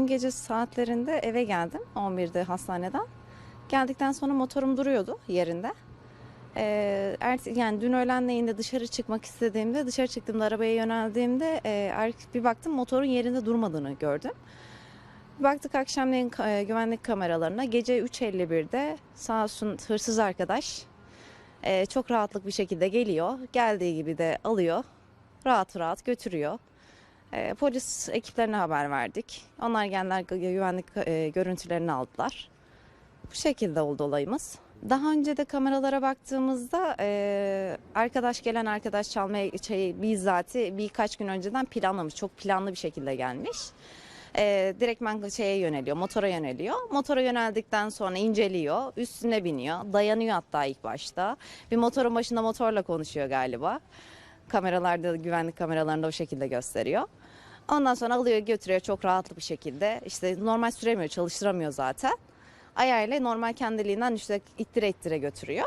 Dün gece saatlerinde eve geldim 11'de hastaneden. Geldikten sonra motorum duruyordu yerinde. Ee, yani dün öğlenleyin de dışarı çıkmak istediğimde dışarı çıktığımda arabaya yöneldiğimde e, er- bir baktım motorun yerinde durmadığını gördüm. Baktık akşamleyin e, güvenlik kameralarına gece 3.51'de sağ olsun hırsız arkadaş e, çok rahatlık bir şekilde geliyor. Geldiği gibi de alıyor. Rahat rahat götürüyor. E, polis ekiplerine haber verdik. Onlar gü- güvenlik e, görüntülerini aldılar. Bu şekilde oldu olayımız. Daha önce de kameralara baktığımızda e, arkadaş gelen arkadaş çalmaya şey, bizzati birkaç gün önceden planlamış. Çok planlı bir şekilde gelmiş. E, direktmen şeye yöneliyor, motora yöneliyor. Motora yöneldikten sonra inceliyor, üstüne biniyor, dayanıyor hatta ilk başta. Bir motorun başında motorla konuşuyor galiba. Kameralarda, güvenlik kameralarında o şekilde gösteriyor. Ondan sonra alıyor götürüyor çok rahatlı bir şekilde. İşte normal süremiyor, çalıştıramıyor zaten. Ayağıyla normal kendiliğinden işte ittire ittire götürüyor.